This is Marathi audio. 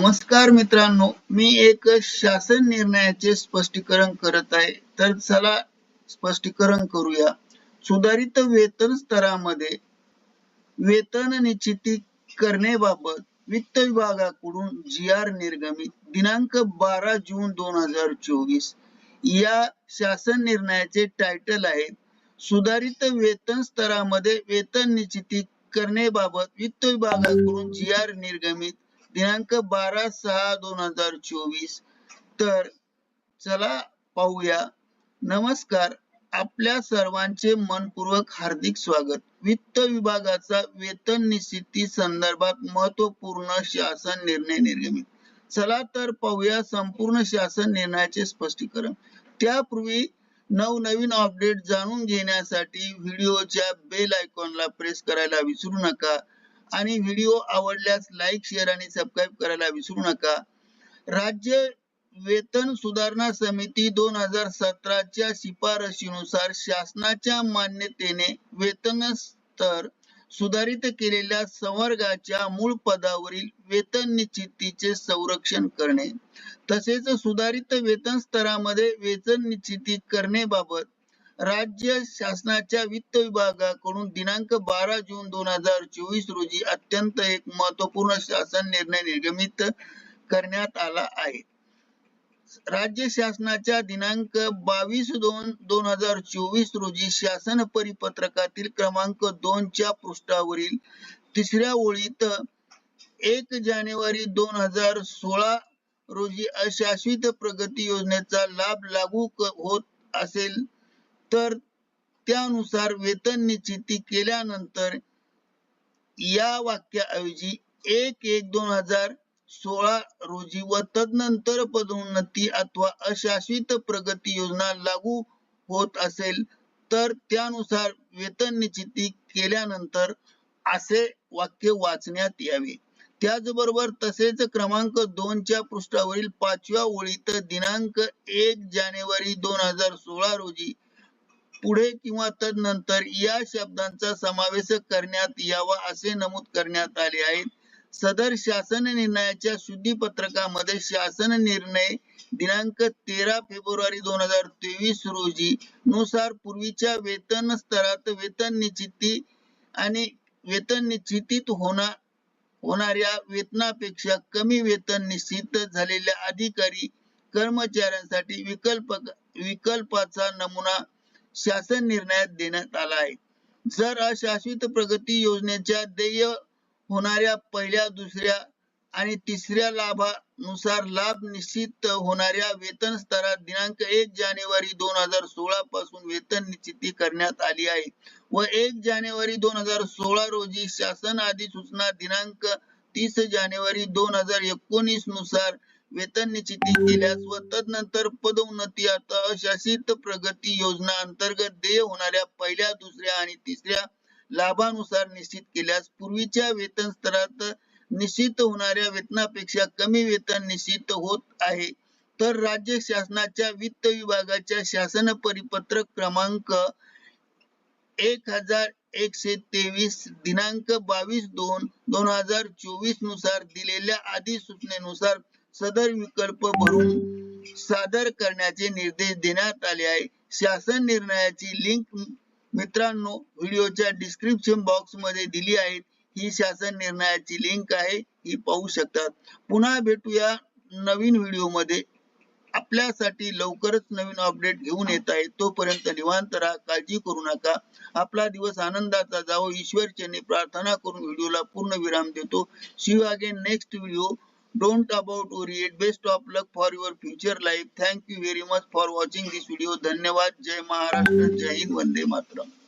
नमस्कार मित्रांनो मी एक शासन निर्णयाचे स्पष्टीकरण करत आहे. तर चला स्पष्टीकरण करूया. सुधारित वेतन स्तरामध्ये वेतन निश्चिती करण्याबाबत वित्त विभागाकडून जी आर निर्गमित दिनांक बारा जून दोन हजार चोवीस या शासन निर्णयाचे टायटल आहे सुधारित वेतन स्तरामध्ये वेतन निश्चिती करण्याबाबत वित्त विभागाकडून जी आर निर्गमित दिनांक बारा सहा दोन हजार चोवीस. तर चला पाहूया. नमस्कार. आपल्या सर्वांचे मनपूर्वक हार्दिक स्वागत. वित्त विभागाचा वेतन निश्चिती संदर्भात महत्त्वपूर्ण शासन निर्णय निर्गमित. चला तर पाहूया संपूर्ण शासन निर्णयाचे स्पष्टीकरण. त्यापूर्वी नवनवीन अपडेट जाणून घेण्यासाठी व्हिडिओच्या बेल आयकॉनला प्रेस करायला विसरू नका. आणि व्हिडिओ आवडल्यास लाईक शेअर आणि सबस्क्राईब करायला विसरू नका. राज्य वेतन सुधारणा समिती दोन हजार सतराच्या शिफारशीनुसार शासनाच्या मान्यतेने वेतन स्तर सुधारित केलेल्या संवर्गाच्या मूळ पदावरील वेतन निश्चितीचे संरक्षण करणे तसेच सुधारित वेतन स्तरामध्ये वेतन निश्चिती करणे बाबत राज्य शासनाच्या वित्त विभागाकडून दिनांक बारा जून दोन हजार चोवीस रोजी अत्यंत एक महत्त्वपूर्ण शासन निर्णय निर्गमित करण्यात आला आहे. राज्य शासनाच्या दिनांक बावीस दोन दोन हजार चोवीस रोजी शासन परिपत्रकातील क्रमांक दोन च्या पृष्ठावरील तिसऱ्या ओळीत एक जानेवारी दोन हजार सोळा रोजी अशाश्वित प्रगती योजनेचा लाभ लागू होत असेल तर त्यानुसार वेतन निश्चिती केल्यानंतर या वाक्याऐवजी एक एक दोन हजार सोळा रोजी व तदनंतर पदोन्नती अथवा अशाश्वित प्रगती योजना लागू होत असेल तर त्यानुसार वेतन निश्चिती केल्यानंतर असे वाक्य वाचण्यात यावे. त्याचबरोबर तसेच क्रमांक दोनच्या पृष्ठावरील पाचव्या ओळीत दिनांक एक जानेवारी दोन हजार सोळा रोजी पुढे किंवा तदनंतर या शब्दांचा समावेश करण्यात यावा असे नमूद करण्यात आले आहे सदर शासन निर्णयाच्या शुद्धी पत्रकामध्ये शासन निर्णय दिनांक तेरा फेब्रुवारी दोन हजार तेवीस रोजी नुसार पूर्वीच्या वेतन स्तरात वेतन निश्चिती आणि वेतन निश्चितीत होणार होणाऱ्या वेतनापेक्षा कमी वेतन निश्चित झालेल्या अधिकारी कर्मचाऱ्यांसाठी विकल्प विकल्पाचा नमुना शासन निर्णयात देण्यात आला आहे. जर अशाश्वित प्रगती योजनेच्या देय होणाऱ्या पहिल्या दुसऱ्या आणि तिसऱ्या लाभानुसार लाभ निश्चित होणाऱ्या वेतन स्तरात दिनांक एक जानेवारी दोन हजार सोळा पासून वेतन निश्चिती करण्यात आली आहे व एक जानेवारी दोन हजार सोळा रोजी शासन अधिसूचना दिनांक तीस जानेवारी दोन हजार एकोणीसनुसार वेतन निश्चिती केल्यास व तदनंतर पदोन्नती आता अशासित प्रगती योजना अंतर्गत देय होणाऱ्या पहिल्या दुसऱ्या आणि तिसऱ्या लाभानुसार निश्चित केल्यास पूर्वीच्या वेतन स्तरात निश्चित होणाऱ्या वेतनापेक्षा कमी वेतन निश्चित होत आहे. तर राज्य शासनाच्या वित्त विभागाच्या शासन परिपत्रक क्रमांक एक हजार एकशे तेवीस दिनांक बावीस दोन दोन हजार चोवीसनुसार दिलेल्या अधिसूचनेनुसार सदर विकल्प भरून सादर करण्याचे निर्देश देण्यात आले आहे. शासन निर्णयाची लिंक मित्रांनो व्हिडिओच्या डिस्क्रिप्शन बॉक्समध्ये दिली आहे. ही शासन निर्णयाची लिंक आहे. ही पाहू शकतात. पुन्हा भेटूया नवीन व्हिडिओमध्ये. आपल्यासाठी लवकरच नवीन अपडेट घेऊन येत आहे. तोपर्यंत निवांत राहा काळजी करू नका. आपला दिवस आनंदाचा जावो. ईश्वर चरणी प्रार्थना करून व्हिडिओला पूर्ण विराम देतो. See you again next video don't about ओरिएट best of luck for your future life thank you very much for watching this video धन्यवाद. जय महाराष्ट्र. जय हिंद. वंदे मातरम.